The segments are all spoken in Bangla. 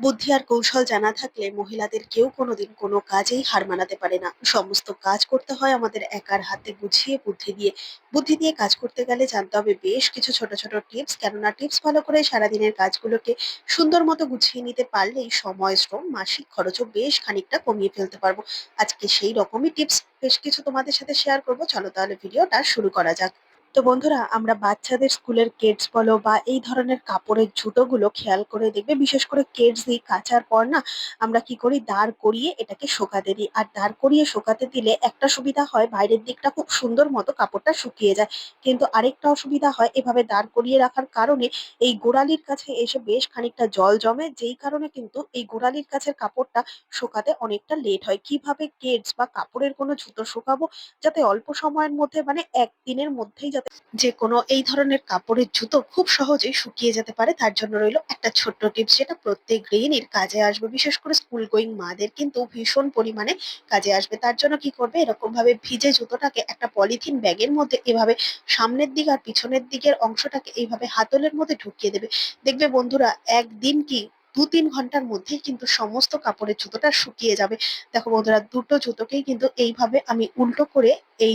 বুদ্ধি আর কৌশল জানা থাকলে মহিলাদের কেউ কোনোদিন কোনো কাজেই হার মানাতে পারে না। সমস্ত কাজ করতে হয় আমাদের একার হাতে বুঝিয়ে, বুদ্ধি দিয়ে। বুদ্ধি দিয়ে কাজ করতে গেলে জানতে হবে বেশ কিছু ছোট ছোট টিপস। কেননা টিপস ফলো করে সারাদিনের কাজগুলোকে সুন্দর মতো গুছিয়ে নিতে পারলেই সময়, শ্রম, মাসিক খরচও বেশ খানিকটা কমিয়ে ফেলতে পারব। আজকে সেই রকমই টিপস। বেশ কিছু তোমাদের সাথে শেয়ার করব। চলো তাহলে ভিডিওটা শুরু করা যাক। তো বন্ধুরা, আমরা বাচ্চাদের স্কুলের কেডস বলো বা এই ধরনের কাপড়ের জুতোগুলো খেয়াল করে দেখবে। বিশেষ করে কেডস দিই কাচার পর না, আমরা কি করি? দাঁড় করিয়ে এটাকে শোকাতে দিই। আর দাঁড় করিয়ে শোকাতে দিলে একটা সুবিধা হয়, বাইরের দিকটা খুব সুন্দর মতো কাপড়টা শুকিয়ে যায়। কিন্তু আরেকটা অসুবিধা হয়, এভাবে দাঁড় করিয়ে রাখার কারণে এই গোড়ালির কাছে এসে বেশ খানিকটা জল জমে, যেই কারণে কিন্তু এই গোড়ালির কাছের কাপড়টা শোকাতে অনেকটা লেট হয়। কীভাবে কেডস বা কাপড়ের কোনো জুতো শুকাবো? যাতে অল্প সময়ের মধ্যে মানে একদিনের মধ্যেই যাতে যে কোনো এই ধরনের কাপড়ের জুতো খুব সহজেই শুকিয়ে যেতে পারে। তার জন্য রইল একটা ছোট্ট টিপস যেটা প্রত্যেক গৃহিণীর কাজে আসবে, বিশেষ করে স্কুল গোয়িং মাদের কিন্তু ভীষণ পরিমাণে কাজে আসবে। তার জন্য কি করবে? এরকম ভাবে ভিজে জুতোটাকে একটা পলিথিন ব্যাগের মধ্যে এভাবে সামনের দিক আর পিছনের দিকের অংশটাকে এইভাবে হাতলের মধ্যে ঢুকিয়ে দেবে। দেখবে বন্ধুরা, একদিন কি দু তিন ঘণ্টার মধ্যেই কিন্তু সমস্ত কাপড়ের জুতোটা শুকিয়ে যাবে। দেখো বন্ধুরা, দুটো জুতোকেই কিন্তু এইভাবে আমি উল্টো করে এই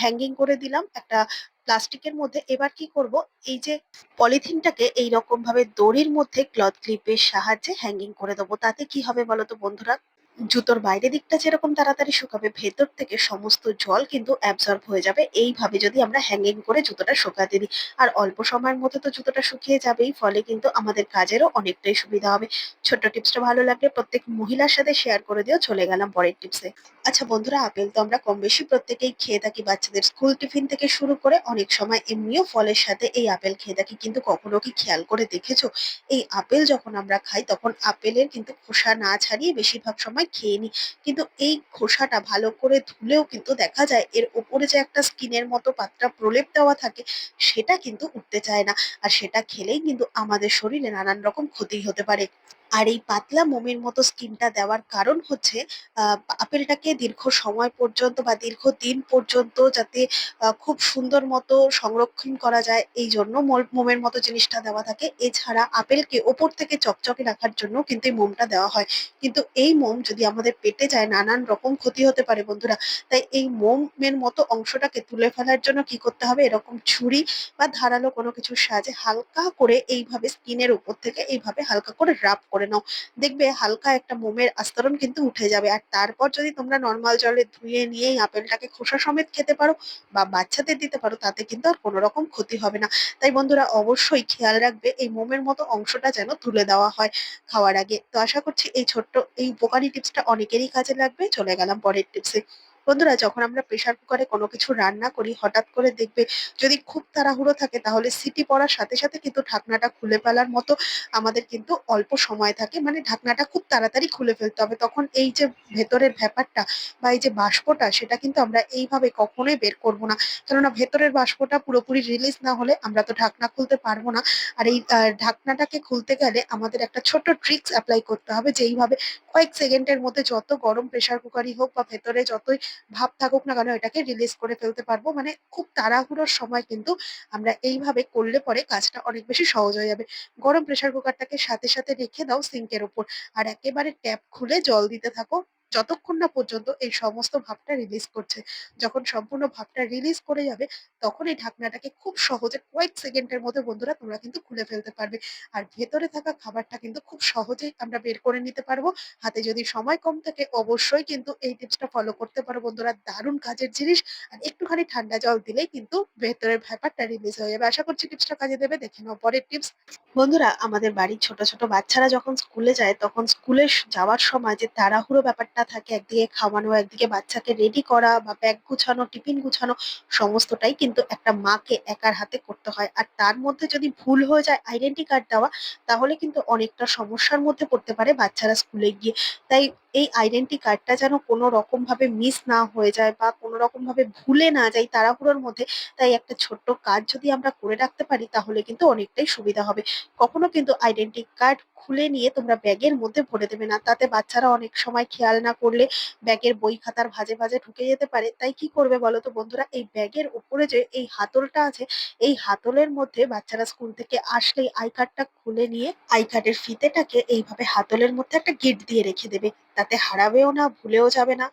হ্যাঙ্গিং করে দিলাম একটা প্লাস্টিকের মধ্যে। এবার কি করব? এই যে পলিথিনটাকে এইরকম ভাবে দড়ির মধ্যে ক্লথ ক্লিপের সাহায্যে হ্যাঙ্গিং করে দেবো। তাতে কি হবে বলতো বন্ধুরা? জুতোর বাইরের দিকটা যেরকম তাড়াতাড়ি শুকাবে, ভেতর থেকে সমস্ত জল কিন্তু অ্যাবজর্ব হয়ে যাবে। এইভাবে যদি আমরা হ্যাঙ্গিং করে জুতোটা শুকাতে দিই। আর অল্প সময়ের মধ্যে তো জুতোটা শুকিয়ে যাবেই, ফলে কিন্তু আমাদের কাজেরও অনেকটাই সুবিধা হবে। ছোট্ট টিপসটা ভালো লাগলে প্রত্যেক মহিলার সাথে শেয়ার করে দিও, চলে গেলাম পরের টিপসে। আচ্ছা বন্ধুরা, আপেল তো আমরা কম বেশি প্রত্যেকেই খেয়ে থাকি বাচ্চাদের স্কুল টিফিন থেকে শুরু করে অনেক সময় এমনিও ফলের সাথে এই আপেল খেয়ে থাকি। কিন্তু কখনো কি খেয়াল করে দেখেছ? এই আপেল যখন আমরা খাই, তখন আপেলের কিন্তু খোসা না ছাড়িয়ে বেশিরভাগ সময় খেয়ে নিই। কিন্তু এই খোসাটা ভালো করে ধুলেও কিন্তু দেখা যায় এর ওপরে যে একটা স্কিনের মতো পাতলা প্রলেপ দেওয়া থাকে, সেটা কিন্তু উঠতে চায় না। আর সেটা খেলেই কিন্তু আমাদের শরীরে নানান রকম ক্ষতি হতে পারে। আর এই পাতলা মোমের মতো স্কিনটা দেওয়ার কারণ হচ্ছে আপেলটাকে দীর্ঘ সময় পর্যন্ত বা দীর্ঘদিন পর্যন্ত যাতে খুব সুন্দর মতো সংরক্ষণ করা যায়, এই জন্য মোমের মতো জিনিসটা দেওয়া থাকে। এছাড়া আপেলকে ওপর থেকে চকচকে রাখার জন্য কিন্তু এই মোমটা দেওয়া হয়। কিন্তু এই মোম যদি আমাদের পেটে যায় নানান রকম ক্ষতি হতে পারে বন্ধুরা, তাই এই মোমের মতো অংশটাকে তুলে ফেলার জন্য কি করতে হবে? এরকম ছুরি বা ধারালো কোনো কিছুর সাহায্যে হালকা করে এইভাবে স্কিনের উপর থেকে এইভাবে হালকা করে রাব করে নাও। দেখবে হালকা একটা মোমের আস্তরণ কিন্তু উঠে যাবে। আর তারপর যদি তোমরা নর্মাল জলে ধুয়ে নিয়ে এই আপেলটাকে খোসা সমেত খেতে পারো বা বাচ্চাদের দিতে পারো, তাতে কিন্তু আর কোনো রকম ক্ষতি হবে না। তাই বন্ধুরা অবশ্যই খেয়াল রাখবে এই মোমের মতো অংশটা যেন তুলে দেওয়া হয় খাওয়ার আগে। তো আশা করছি এই ছোট্ট, এই উপকারী টিপসটা অনেকেরই কাজে লাগবে। চলে গেলাম পরের টিপসে বন্ধুরা, যখন আমরা প্রেসার কুকারে কোনো কিছু রান্না করি, হঠাৎ করে দেখবে যদি খুব তাড়াহুড়ো থাকে, তাহলে সিটি পড়ার সাথে সাথে কিন্তু ঢাকনাটা খুলে ফেলার মতো আমাদের কিন্তু অল্প সময় থাকে। মানে ঢাকনাটা খুব তাড়াতাড়ি খুলে ফেলতে হবে। তখন এই যে ভেতরের ব্যাপারটা বা এই যে বাষ্পটা, সেটা কিন্তু আমরা এইভাবে কখনোই বের করব না। কেননা ভেতরের বাষ্পটা পুরোপুরি রিলিজ না হলে আমরা তো ঢাকনা খুলতে পারব না। আর এই ঢাকনাটাকে খুলতে গেলে আমাদের একটা ছোট্ট ট্রিক্স অ্যাপ্লাই করতে হবে যেইভাবে কয়েক সেকেন্ডের মধ্যে যত গরম প্রেসার কুকারই হোক বা ভেতরে যতই ভাপ থাকুক না কেন এটাকে রিলিজ করে ফেলতে পারব। মানে খুব তাড়াহুড়োর সময় কিন্তু আমরা এইভাবে করলে পরে কাজটা অনেক বেশি সহজ হয়ে যাবে। গরম প্রেশার কুকারটাকে সাথে সাথে রেখে দাও সিঙ্কের ওপর। আর একেবারে ট্যাপ খুলে জল দিতে থাকো। যতক্ষণ না পর্যন্ত এই সমস্ত ভাবটা রিলিজ করছে। যখন সম্পূর্ণ ভাবটা রিলিজ করে যাবে, তখন এই ঢাকনাটাকে খুব সহজে কয়েক সেকেন্ডের মধ্যে বন্ধুরা তোমরা কিন্তু খুলে ফেলতে পারবে। আর ভেতরে থাকা খাবারটা কিন্তু খুব সহজেই আমরা বের করে নিতে পারব। হাতে যদি সময় কম থাকে, অবশ্যই কিন্তু এই টিপসটা ফলো করতে পারো বন্ধুরা। দারুণ কাজের জিনিস। আর একটুখানি ঠান্ডা জল দিলেই কিন্তু ভেতরের ব্যাপারটা রিলিজ হয়ে যাবে। আশা করছি টিপসটা কাজে দেবে। দেখে নাও পরের টিপস বন্ধুরা, আমাদের বাড়ির ছোট ছোট বাচ্চারা যখন স্কুলে যায়, তখন স্কুলে যাওয়ার সময় যে তাড়াহুড়ো ব্যাপারটা থাকে, একদিকে খাওয়ানো, একদিকে বাচ্চাকে রেডি করা বা ব্যাগ গুছানো টিফিন গুছানো, সমস্তটাই কিন্তু একটা মাকে একার হাতে করতে হয়। আর তার মধ্যে যদি ভুল হয়ে যায় আইডেন্টি কার্ড দেওয়া, তাহলে কিন্তু অনেকটা সমস্যার মধ্যে পড়তে পারে বাচ্চারা স্কুলে গিয়ে। তাই এই আইডেন্টি কার্ডটা যেন কোনো রকম ভাবে মিস না হয়ে যায় বা কোনো রকম ভাবে ভুলে না যাই তাড়াহুড়োর মধ্যে, তাই একটা ছোট্ট কাজ যদি আমরা করে রাখতে পারি তাহলে কিন্তু অনেকটাই সুবিধা হবে। কখনো কিন্তু আইডেন্টি কার্ড খুলে নিয়ে তোমরা ব্যাগের মধ্যে ভরে দেবে না। তাতে বাচ্চারা অনেক সময় খেয়াল না করলে ব্যাগের বই খাতার ভাজে ভাঁজে ঢুকে যেতে পারে। তাই কি করবে বলো তো বন্ধুরা? এই ব্যাগের উপরে যে এই হাতলটা আছে, এই হাতলের মধ্যে বাচ্চারা স্কুল থেকে আসলেই আই কার্ডটা খুলে নিয়ে আই কার্ডের ফিতেটাকে এইভাবে হাতলের মধ্যে একটা গিঁট দিয়ে রেখে দেবে। তাতে হারাবেও না, ভুলেও যাবে না।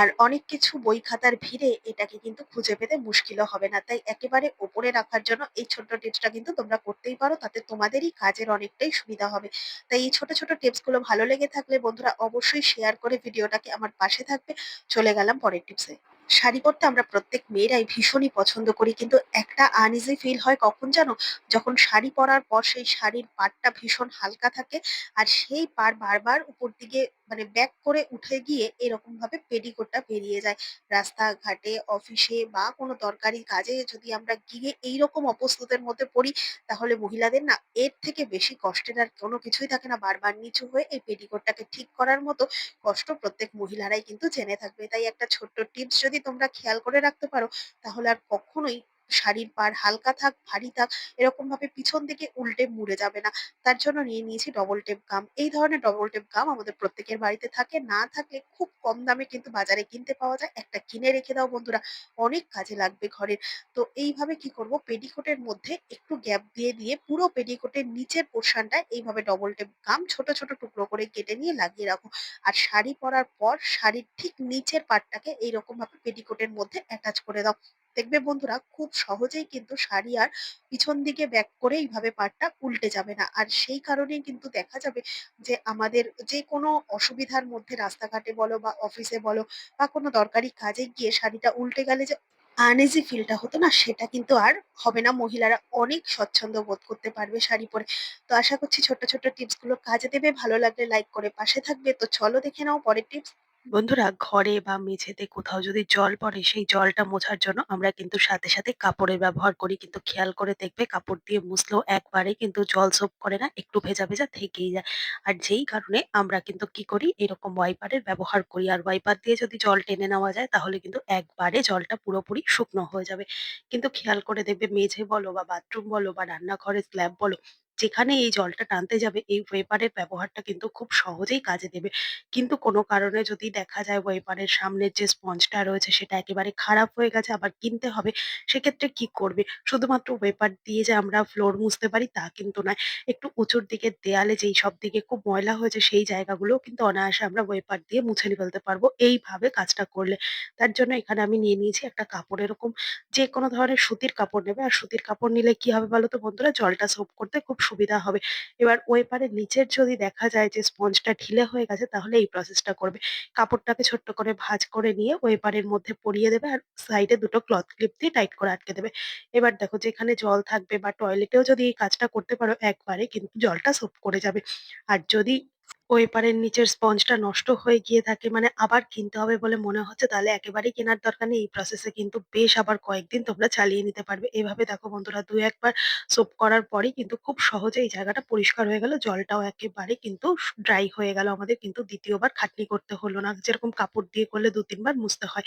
আর অনেক কিছু বই খাতার ভিড়ে এটাকে কিন্তু খুঁজে পেতে মুশকিলও হবে না। তাই একেবারে ওপরে রাখার জন্য এই ছোট্ট টিপসটা কিন্তু তোমরা করতেই পারো। তাতে তোমাদেরই কাজের অনেকটাই সুবিধা হবে। তাই এই ছোট, ছোট টিপসগুলো ভালো লেগে থাকলে বন্ধুরা অবশ্যই শেয়ার করে ভিডিওটাকে আমার পাশে থাকবে। চলে গেলাম পরের টিপসে। শাড়ি পরতে আমরা প্রত্যেক মেয়েরাই ভীষণই পছন্দ করি। কিন্তু একটা আনইজি ফিল হয় কখন জানো? যখন শাড়ি পরার পর সেই শাড়ির পাড়টা ভীষণ হালকা থাকে, আর সেই পাড় বারবার উপর দিকে মানে ব্যাক করে উঠে গিয়ে এরকম এরকমভাবে পেটিকোটটা বেরিয়ে যায়। রাস্তাঘাটে, অফিসে বা কোনো দরকারি কাজে যদি আমরা গিয়ে এইরকম অপ্রস্তুতের মধ্যে পড়ি তাহলে মহিলাদের না এর থেকে বেশি কষ্টের আর কোনো কিছুই থাকে না। বারবার নিচু হয়ে এই পেটিকোটটাকে ঠিক করার মতো কষ্ট প্রত্যেক মহিলারাই কিন্তু জেনে থাকবে। তাই একটা ছোট্ট টিপস যদি তোমরা খেয়াল করে রাখতে পারো তাহলে আর কখনোই শাড়ির পাড় হালকা থাক, ভারী থাক এরকম ভাবে পিছন দিকে উল্টে মুড়ে যাবে না। তার জন্য নিয়ে নিয়েছি ডবল টেপ গাম। এই ধরনের ডবল টেপ গাম আমাদের প্রত্যেকের বাড়িতে থাকে। না থাকলে খুব কম দামে কিন্তু বাজারে কিনতে পাওয়া যায়। একটা কিনে রেখে দাও বন্ধুরা, অনেক কাজে লাগবে ঘরের। তো এইভাবে কি করব পেটিকোটের মধ্যে একটু গ্যাপ দিয়ে, দিয়ে পুরো পেটিকোটের নিচের পোর্শনটা এইভাবে ডবল টেপ গাম ছোট, ছোট টুকরো করে কেটে নিয়ে লাগিয়ে রাখো। আর শাড়ি পরার পর শাড়ির ঠিক নিচের পার্টটাকে এইরকম ভাবে পেটিকোটের মধ্যে অ্যাটাচ করে দাও। দেখবে বন্ধুরা খুব সহজেই কিন্তু শাড়ি আর পিছন দিকে ব্যাক করে এইভাবে পাড়টা উল্টে যাবে না। আর সেই কারণেই কিন্তু দেখা যাবে যে আমাদের যেকোনো অসুবিধার মধ্যে রাস্তাঘাটে বলো বা অফিসে বলো বা কোনো দরকারি কাজে গিয়ে শাড়িটা উল্টে গেলে যে আনইজি ফিলটা হতো না সেটা কিন্তু আর হবে না। মহিলারা অনেক স্বচ্ছন্দ বোধ করতে পারবে শাড়ি পরে। তো আশা করছি ছোট্ট, ছোট্ট টিপসগুলো কাজে দেবে। ভালো লাগলে লাইক করে পাশে থাকবে। তো চলো দেখে নাও পরের টিপস। বন্ধুরা, ঘরে বা মেঝেতে কোথাও যদি জল পড়ে, সেই জলটা মোছার জন্য আমরা কিন্তু সাথে সাথে কাপড়ের ব্যবহার করি। কিন্তু খেয়াল করে দেখবে কাপড় দিয়ে মুছলেও একবারে কিন্তু জল সোপ করে না, একটু ভেজা ভেজা থেকেই যায়। আর যেই কারণে আমরা কিন্তু কি করি, এরকম ওয়াইপারের ব্যবহার করি। আর ওয়াইপার দিয়ে যদি জল টেনে নেওয়া যায়, তাহলে কিন্তু একবারে জলটা পুরোপুরি শুকনো হয়ে যাবে। কিন্তু খেয়াল করে দেখবে মেঝে বলো বা বাথরুম বলো বা রান্নাঘরের স্ল্যাব বলো যেখানে এই জলটা টানতে যাবে এই ওয়েপারের ব্যবহারটা কিন্তু খুব সহজেই কাজে দেবে কিন্তু কোনো কারণে যদি দেখা যায় ওয়েপারের সামনের যে স্পঞ্জটা রয়েছে সেটা একেবারে খারাপ হয়ে গেছে আবার কিনতে হবে, সেক্ষেত্রে কি করবে? শুধুমাত্র ওয়েপার দিয়ে যে আমরা ফ্লোর মুছতে পারি তা কিন্তু নয়। একটু উঁচুর দিকের দেয়ালে যেই সব দিকে খুব ময়লা হয়েছে সেই জায়গাগুলোও কিন্তু অনায়াসে আমরা ওয়েপার দিয়ে মুছে ফেলতে পারব এইভাবে কাজটা করলে। তার জন্য এখানে আমি নিয়ে নিয়েছি একটা কাপড় এরকম যেকোনো ধরনের সুতির কাপড় নেবে আর সুতির কাপড় নিলে কি হবে বলো তো বন্ধুরা? জলটা সোপ করতে খুব সুবিধা হবে। এবার ওয়েপারের নিচের যদি দেখা যায় যে স্পঞ্জটা ঢিলে হয়ে গেছে, তাহলে এই প্রসেসটা করবে। কাপড়টাকে ছোট্ট করে ভাজ করে নিয়ে ওয়েপারের মধ্যে পরিয়ে দেবে আর সাইডে দুটো ক্লথ ক্লিপ দিয়ে টাইট করে আটকে দেবে। এবার দেখো যেখানে জল থাকবে বা টয়লেটেও যদি এই কাজটা করতে পারো একবারে, কিন্তু জলটা সোপ করে যাবে। আর যদি ওয়েপারের নিচের স্পঞ্জটা নষ্ট হয়ে গিয়ে থাকে মানে আবার কিনতে হবে বলে মনে হচ্ছে তাহলে একেবারেই কেনার দরকার নেই। এই প্রসেস কিন্তু বেশ আবার কয়েকদিন তোমরা চালিয়ে নিতে পারবে। এভাবে দেখো বন্ধুরা ২-১ সোপ করার পরেই কিন্তু খুব সহজে এই জায়গাটা পরিষ্কার হয়ে গেল। জলটাও একেবারে কিন্তু ড্রাই হয়ে গেল আমাদের কিন্তু দ্বিতীয়বার খাটনি করতে হলো না। যেরকম কাপড় দিয়ে করলে দু তিনবার মুছতে হয়।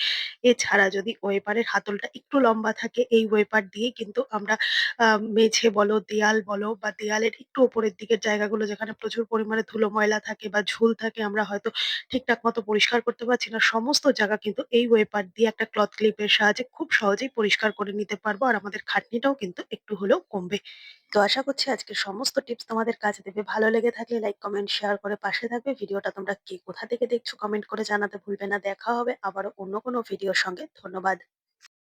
এছাড়া যদি ওয়েপারের হাতলটা একটু লম্বা থাকে এই ওয়েপার দিয়েই কিন্তু আমরা মেঝে বলো, দেয়াল বলো বা দেয়ালের একটু উপরের দিকের জায়গাগুলো যেখানে প্রচুর পরিমাণে ধুলো ময়লা থাকে বা ঝুল থাকে আমরা হয়তো ঠিকঠাক মতো পরিষ্কার করতে পারছি না। সমস্ত জায়গা কিন্তু এই ওয়েপার দিয়ে একটা ক্লথ ক্লিপের সাহায্যে খুব সহজেই পরিষ্কার করে নিতে পারব। আর আমাদের খাটনিটাও কিন্তু একটু হলেও কমবে। তো আশা করছি আজকে সমস্ত টিপস তোমাদের কাজে দেবে। ভালো লেগে থাকলে লাইক, কমেন্ট, শেয়ার করে পাশে থাকবে। ভিডিওটা তোমরা কে কোথা থেকে দেখছ কমেন্ট করে জানাতে ভুলবে না। দেখা হবে আবারও অন্য কোনো ভিডিওর সঙ্গে। ধন্যবাদ।